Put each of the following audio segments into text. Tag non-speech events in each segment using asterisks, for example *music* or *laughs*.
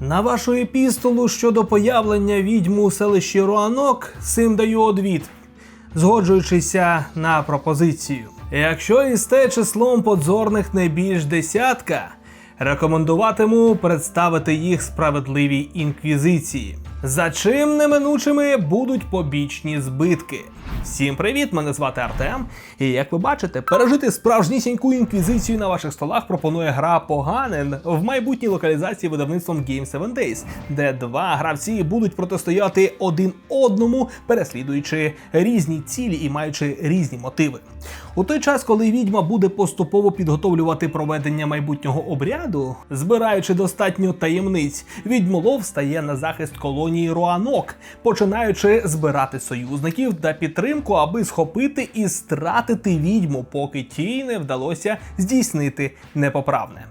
На вашу епістолу щодо появлення відьму у селищі Руанок, сим даю одвід, згоджуючися на пропозицію. Якщо істе числом подзорних не більш десятка, рекомендуватиму представити їх справедливій інквізиції. За чим неминучими будуть побічні збитки. Всім привіт! Мене звати Артем. І як ви бачите, пережити справжнісіньку інквізицію на ваших столах пропонує гра Поганен в майбутній локалізації видавництвом Game 7 Days, де два гравці будуть протистояти один одному, переслідуючи різні цілі і маючи різні мотиви. У той час, коли відьма буде поступово підготовлювати проведення майбутнього обряду, збираючи достатньо таємниць, відьмолов стає на захист колонії Руанок, починаючи збирати союзників та підтримку, аби схопити і стратити відьму, поки тій не вдалося здійснити непоправне.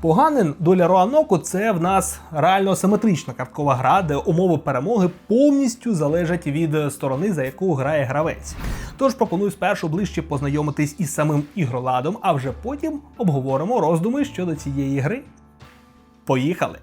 Поганин доля Руаноку це в нас реально симетрична карткова гра, де умови перемоги повністю залежать від сторони, за яку грає гравець. Тож пропоную спершу ближче познайомитись із самим ігроладом, а вже потім обговоримо роздуми щодо цієї гри. Поїхали!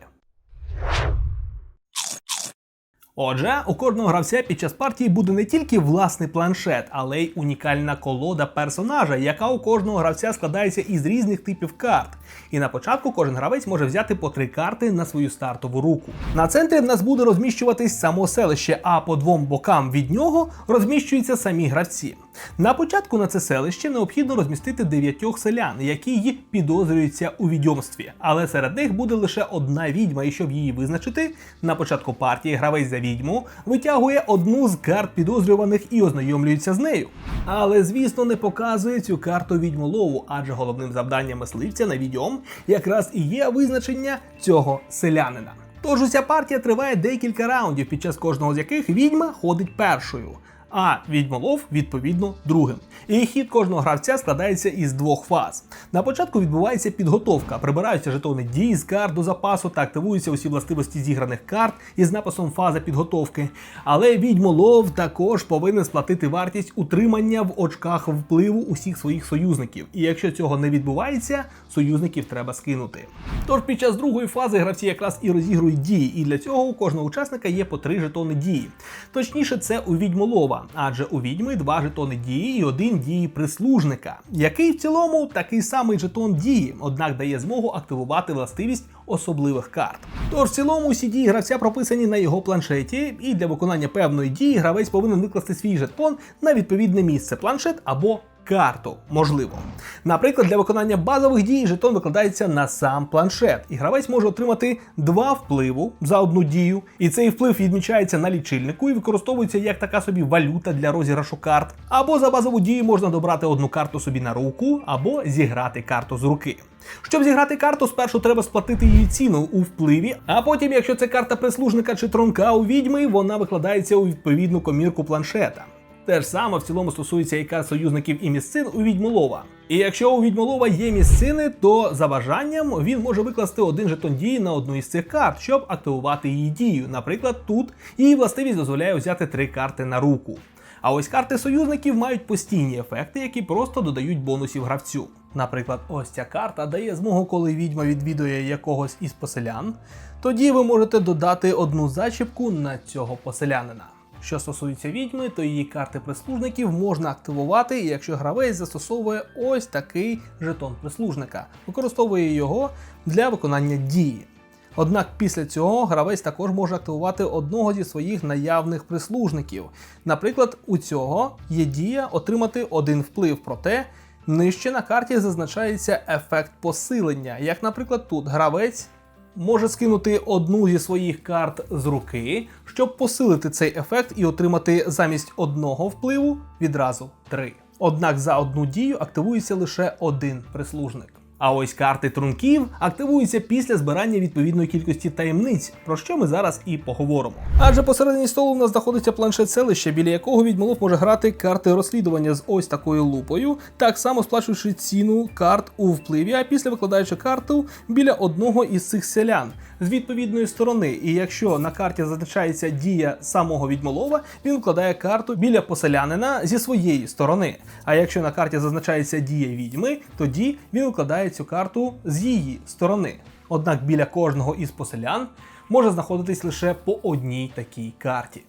Отже, у кожного гравця під час партії буде не тільки власний планшет, але й унікальна колода персонажа, яка у кожного гравця складається із різних типів карт. І на початку кожен гравець може взяти по три карти на свою стартову руку. На центрі в нас буде розміщуватись само селище, а по двом бокам від нього розміщуються самі гравці. На початку на це селище необхідно розмістити дев'ятьох селян, які й підозрюються у відьомстві. Але серед них буде лише одна відьма, і щоб її визначити, на початку партії гравець за відьму витягує одну з карт підозрюваних і ознайомлюється з нею. Але, звісно, не показує цю карту відьмолову, адже головним завданням мисливця на відьом якраз і є визначення цього селянина. Тож уся партія триває декілька раундів, під час кожного з яких відьма ходить першою. А відьмолов відповідно другим. І хід кожного гравця складається із двох фаз. На початку відбувається підготовка, прибираються жетони дій з карт до запасу та активуються усі властивості зіграних карт із написом фаза підготовки. Але відьмолов також повинен сплатити вартість утримання в очках впливу усіх своїх союзників. І якщо цього не відбувається, союзників треба скинути. Тож під час другої фази гравці якраз і розігрують дії, і для цього у кожного учасника є по три жетони дії. Точніше, це у відьмолова, адже у відьми два жетони дії і один дії прислужника, який в цілому такий самий жетон дії, однак дає змогу активувати властивість особливих карт. Тож в цілому усі дії гравця прописані на його планшеті, і для виконання певної дії гравець повинен викласти свій жетон на відповідне місце планшет або карту, можливо. Наприклад, для виконання базових дій жетон викладається на сам планшет, і гравець може отримати два впливу за одну дію, і цей вплив відмічається на лічильнику і використовується як така собі валюта для розіграшу карт. Або за базову дію можна добрати одну карту собі на руку, або зіграти карту з руки. Щоб зіграти карту, спершу треба сплатити її ціну у впливі, а потім, якщо це карта прислужника чи тронка у відьми, вона викладається у відповідну комірку планшета. Те ж саме в цілому стосується і карт союзників і місцин у відьмолова. І якщо у відьмолова є місцини, то за бажанням він може викласти один жетон дії на одну із цих карт, щоб активувати її дію. Наприклад, тут її властивість дозволяє взяти три карти на руку. А ось карти союзників мають постійні ефекти, які просто додають бонусів гравцю. Наприклад, ось ця карта дає змогу, коли відьма відвідує якогось із поселян, тоді ви можете додати одну зачіпку на цього поселянина. Що стосується відьми, то її карти прислужників можна активувати, якщо гравець застосовує ось такий жетон прислужника, використовує його для виконання дії. Однак після цього гравець також може активувати одного зі своїх наявних прислужників. Наприклад, у цього є дія отримати один вплив, проте нижче на карті зазначається ефект посилення. Як, наприклад, тут гравець може скинути одну зі своїх карт з руки, щоб посилити цей ефект і отримати замість одного впливу відразу три. Однак за одну дію активується лише один прислужник. А ось карти трунків активуються після збирання відповідної кількості таємниць, про що ми зараз і поговоримо. Адже посередині столу в нас знаходиться планшет селища, біля якого відьмолов може грати карти розслідування з ось такою лупою, так само сплачуючи ціну карт у впливі, а після викладаючи карту біля одного із цих селян з відповідної сторони. І якщо на карті зазначається дія самого відьмолова, він вкладає карту біля поселянина зі своєї сторони. А якщо на карті зазначається дія відьми, тоді він вкладає цю карту з її сторони. Однак біля кожного із поселян може знаходитись лише по одній такій карті.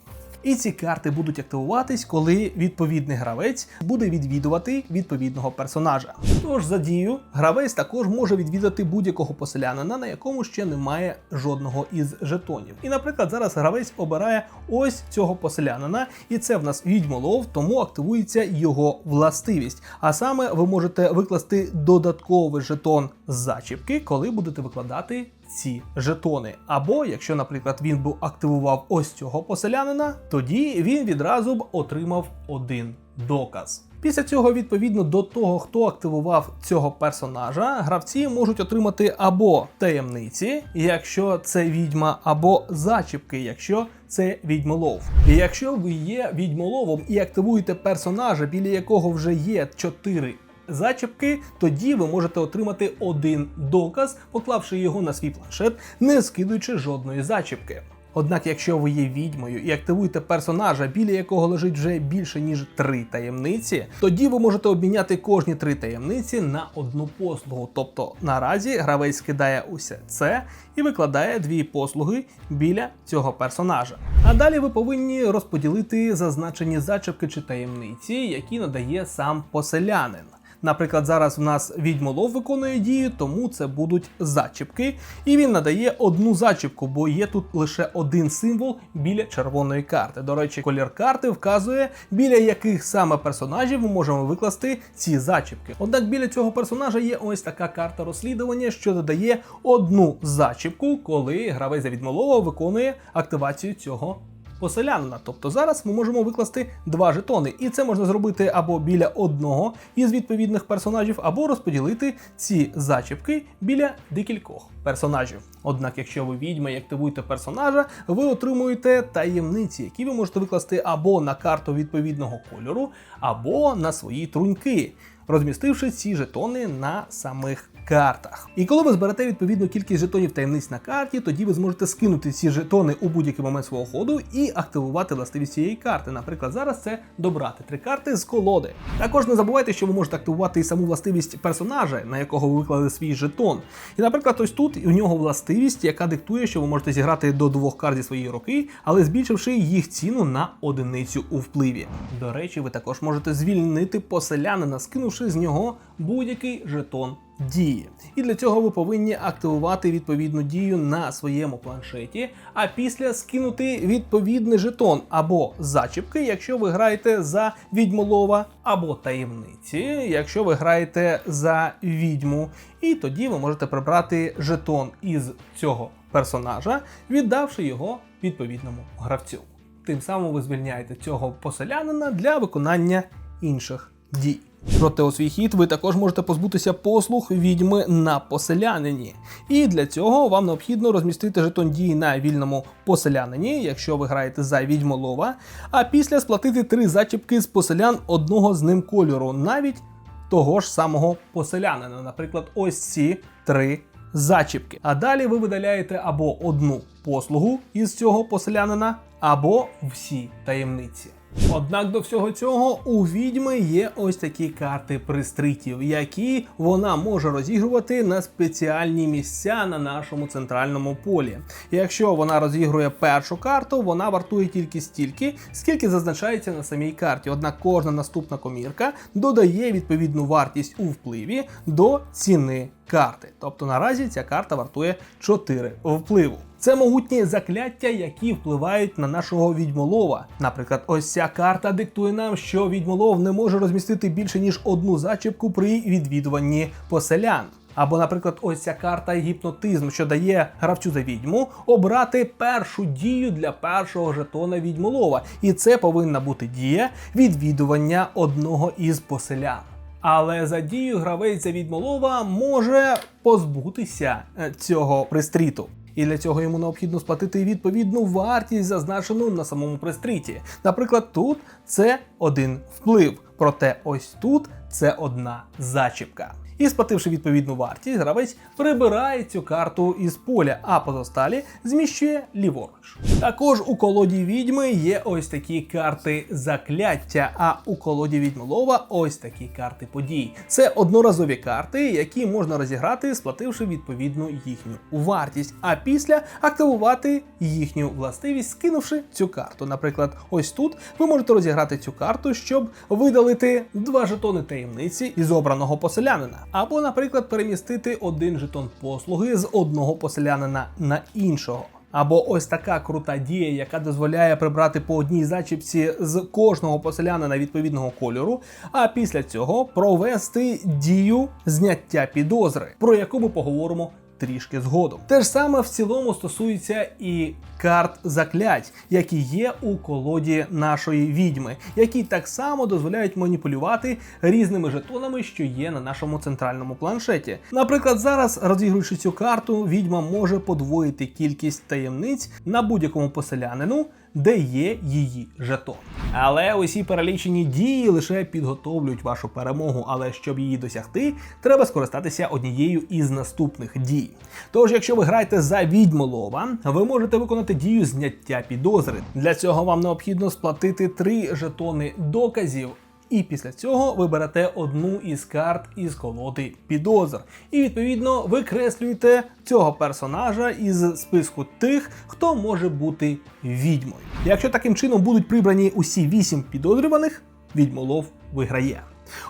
І ці карти будуть активуватись, коли відповідний гравець буде відвідувати відповідного персонажа. Тож за дію гравець також може відвідати будь-якого поселянина, на якому ще немає жодного із жетонів. І, наприклад, зараз гравець обирає ось цього поселянина, і це в нас відьмолов, тому активується його властивість. А саме ви можете викласти додатковий жетон з зачіпки, коли будете викладати ці жетони. Або якщо, наприклад, він би активував ось цього поселянина, тоді він відразу б отримав один доказ. Після цього, відповідно до того, хто активував цього персонажа, гравці можуть отримати або таємниці, якщо це відьма, або зачіпки, якщо це відьмолов. І якщо ви є відьмоловом і активуєте персонажа, біля якого вже є 4 зачіпки, тоді ви можете отримати один доказ, поклавши його на свій планшет, не скидуючи жодної зачіпки. Однак, якщо ви є відьмою і активуєте персонажа, біля якого лежить вже більше ніж три таємниці, тоді ви можете обміняти кожні три таємниці на одну послугу. Тобто наразі гравець скидає усе це і викладає дві послуги біля цього персонажа. А далі ви повинні розподілити зазначені зачіпки чи таємниці, які надає сам поселянин. Наприклад, зараз в нас відьмолов виконує дію, тому це будуть зачіпки. І він надає одну зачіпку, бо є тут лише один символ біля червоної карти. До речі, колір карти вказує, біля яких саме персонажів ми можемо викласти ці зачіпки. Однак біля цього персонажа є ось така карта розслідування, що додає одну зачіпку, коли гравець за відьмолова виконує активацію цього поселянина. Тобто зараз ми можемо викласти два жетони, і це можна зробити або біля одного із відповідних персонажів, або розподілити ці зачіпки біля декількох персонажів. Однак, якщо ви відьма і активуєте персонажа, ви отримуєте таємниці, які ви можете викласти або на карту відповідного кольору, або на свої труньки. Розмістивши ці жетони на самих картах. І коли ви зберете відповідну кількість жетонів таємниць на карті, тоді ви зможете скинути ці жетони у будь-який момент свого ходу і активувати властивість цієї карти. Наприклад, зараз це добрати три карти з колоди. Також не забувайте, що ви можете активувати і саму властивість персонажа, на якого ви виклали свій жетон. І, наприклад, ось тут у нього властивість, яка диктує, що ви можете зіграти до двох карт зі своєї руки, але збільшивши їх ціну на одиницю у впливі. До речі, ви також можете звільнити поселянина, скинувши з нього будь-який жетон дії. І для цього ви повинні активувати відповідну дію на своєму планшеті, а після скинути відповідний жетон або зачіпки, якщо ви граєте за відьмолова, або таємниці, якщо ви граєте за відьму. І тоді ви можете прибрати жетон із цього персонажа, віддавши його відповідному гравцю. Тим самим ви звільняєте цього поселянина для виконання інших дій. Проте у свій хід ви також можете позбутися послуг відьми на поселянині. І для цього вам необхідно розмістити жетон дії на вільному поселянині, якщо ви граєте за відьмолова, а після сплатити три зачіпки з поселян одного з ним кольору, навіть того ж самого поселянина. Наприклад, ось ці три зачіпки. А далі ви видаляєте або одну послугу із цього поселянина, або всі таємниці. Однак до всього цього у відьми є ось такі карти пристрітів, які вона може розігрувати на спеціальні місця на нашому центральному полі. Якщо вона розігрує першу карту, вона вартує тільки стільки, скільки зазначається на самій карті. Однак кожна наступна комірка додає відповідну вартість у впливі до ціни карти. Тобто наразі ця карта вартує 4 впливу. Це могутні закляття, які впливають на нашого відьмолова. Наприклад, ось ця карта диктує нам, що відьмолов не може розмістити більше ніж одну зачіпку при відвідуванні поселян. Або, наприклад, ось ця карта гіпнотизм, що дає гравцю за відьму обрати першу дію для першого жетона відьмолова. І це повинна бути дія відвідування одного із поселян. Але за дію гравець за відьмолова може позбутися е, цього пристріту. І для цього йому необхідно сплатити відповідну вартість, зазначену на самому пристріті. Наприклад, тут це один вплив, проте ось тут це одна зачіпка. І сплативши відповідну вартість, гравець прибирає цю карту із поля, а позосталі зміщує ліворуч. Також у колоді відьми є ось такі карти закляття, а у колоді відьмолова ось такі карти подій. Це одноразові карти, які можна розіграти, сплативши відповідну їхню вартість, а після активувати їхню властивість, скинувши цю карту. Наприклад, ось тут ви можете розіграти цю карту, щоб видалити два жетони таємниці із обраного поселянина, або, наприклад, перемістити один жетон послуги з одного поселянина на іншого. Або ось така крута дія, яка дозволяє прибрати по одній зачіпці з кожного поселянина відповідного кольору, а після цього провести дію зняття підозри, про яку ми поговоримо трішки згодом. Те ж саме в цілому стосується і карт заклять, які є у колоді нашої відьми, які так само дозволяють маніпулювати різними жетонами, що є на нашому центральному планшеті. Наприклад, зараз, розігруючи цю карту, відьма може подвоїти кількість таємниць на будь-якому поселянину. Де є її жетон. Але усі перелічені дії лише підготовлюють вашу перемогу. Але щоб її досягти, треба скористатися однією із наступних дій. Тож, якщо ви граєте за відьмолова, ви можете виконати дію зняття підозри. Для цього вам необхідно сплатити три жетони доказів. І після цього ви берете одну із карт із колоди підозр. І відповідно викреслюєте цього персонажа із списку тих, хто може бути відьмою. Якщо таким чином будуть прибрані усі вісім підозрюваних, відьмолов виграє.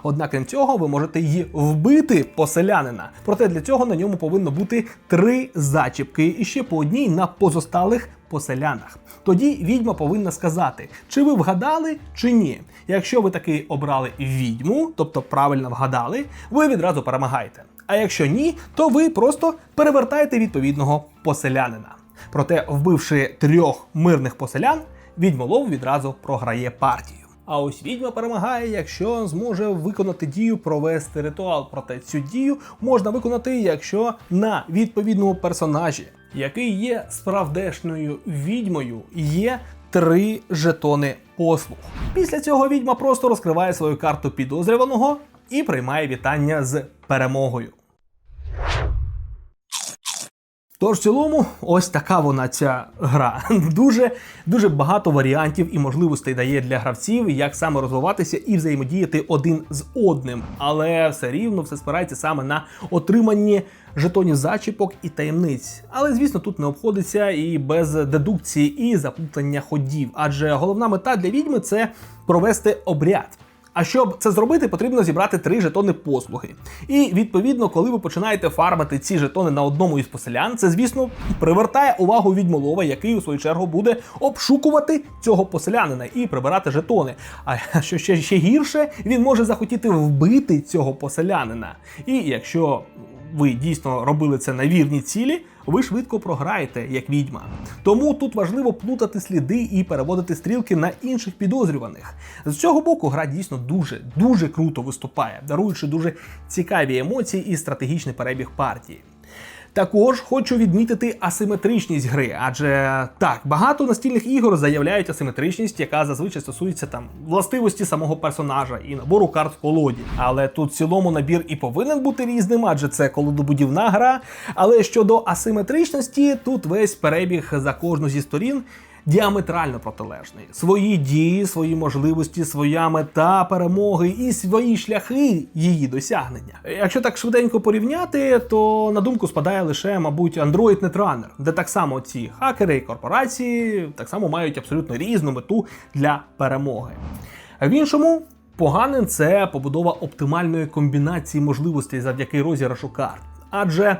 Однак, крім цього, ви можете її вбити поселянина. Проте для цього на ньому повинно бути три зачіпки і ще по одній на позосталих поселянах. Тоді відьма повинна сказати, чи ви вгадали, чи ні. Якщо ви таки обрали відьму, тобто правильно вгадали, ви відразу перемагаєте. А якщо ні, то ви просто перевертаєте відповідного поселянина. Проте, вбивши трьох мирних поселян, відьмолов відразу програє партію. А ось відьма перемагає, якщо зможе виконати дію провести ритуал. Проте цю дію можна виконати, якщо на відповідному персонажі, який є справдешною відьмою, є три жетони послуг. Після цього відьма просто розкриває свою карту підозрюваного і приймає вітання з перемогою. Тож в цілому, ось така вона ця гра. *laughs* Дуже дуже багато варіантів і можливостей дає для гравців, як саме розвиватися і взаємодіяти один з одним. Але все рівно все спирається саме на отриманні жетонів зачіпок і таємниць. Але звісно, тут не обходиться і без дедукції і заплутання ходів. Адже головна мета для відьми це провести обряд. А щоб це зробити, потрібно зібрати три жетони послуги. І відповідно, коли ви починаєте фармити ці жетони на одному із поселян, це звісно привертає увагу відьмолова, який у свою чергу буде обшукувати цього поселянина і прибирати жетони. А що ще, ще гірше, він може захотіти вбити цього поселянина. І якщо ви дійсно робили це на вірні цілі, ви швидко програєте як відьма. Тому тут важливо плутати сліди і переводити стрілки на інших підозрюваних. З цього боку гра дійсно дуже дуже круто виступає, даруючи дуже цікаві емоції і стратегічний перебіг партії. Також хочу відмітити асиметричність гри, адже так, багато настільних ігор заявляють асиметричність, яка зазвичай стосується там властивості самого персонажа і набору карт в колоді. Але тут в цілому набір і повинен бути різним, адже це колодобудівна гра. Але щодо асиметричності, тут весь перебіг за кожну зі сторін діаметрально протилежний. Свої дії, свої можливості, своя мета перемоги і свої шляхи її досягнення. Якщо так швиденько порівняти, то на думку спадає лише, мабуть, Android Netrunner, де так само ці хакери і корпорації так само мають абсолютно різну мету для перемоги. В іншому. Поганим це побудова оптимальної комбінації можливостей завдяки розіграшу карт. Адже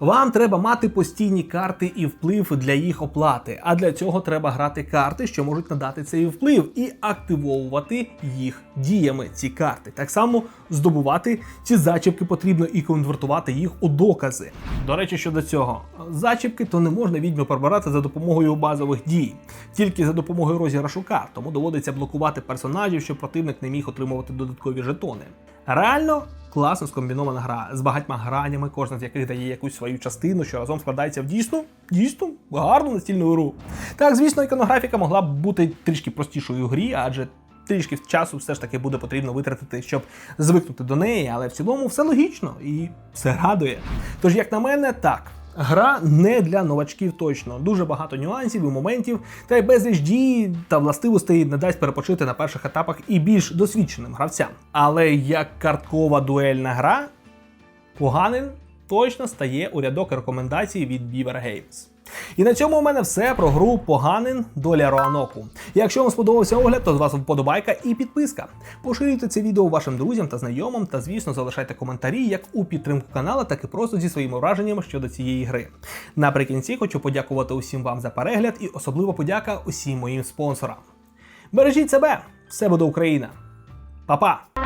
вам треба мати постійні карти і вплив для їх оплати. А для цього треба грати карти, що можуть надати цей вплив, і активовувати їх діями. Ці карти. Так само здобувати ці зачіпки потрібно і конвертувати їх у докази. До речі, щодо цього, зачіпки то не можна відьми прибирати за допомогою базових дій, тільки за допомогою розіграшу карт, тому доводиться блокувати персонажів, щоб противник не міг отримувати додаткові жетони. Реально класно скомбінована гра з багатьма гранями, кожна з яких дає якусь свою частину, що разом складається в дійсно, дійсно гарну настільну гру. Так, звісно, іконографіка могла б бути трішки простішою у грі, адже трішки часу все ж таки буде потрібно витратити, щоб звикнути до неї, але в цілому все логічно і все радує. Тож, як на мене, так. Гра не для новачків точно. Дуже багато нюансів і моментів, та й безліч дій та властивостей не дасть перепочити на перших етапах і більш досвідченим гравцям. Але як карткова дуельна гра, поганин точно стає у рядок рекомендацій від Beaver Games. І на цьому у мене все про гру Поганин доля Роаноку. Якщо вам сподобався огляд, то з вас вподобайка і підписка. Поширюйте це відео вашим друзям та знайомим, та звісно залишайте коментарі як у підтримку канала, так і просто зі своїми враженнями щодо цієї гри. Наприкінці хочу подякувати усім вам за перегляд і особливо подяка усім моїм спонсорам. Бережіть себе! Все буде Україна! Па-па!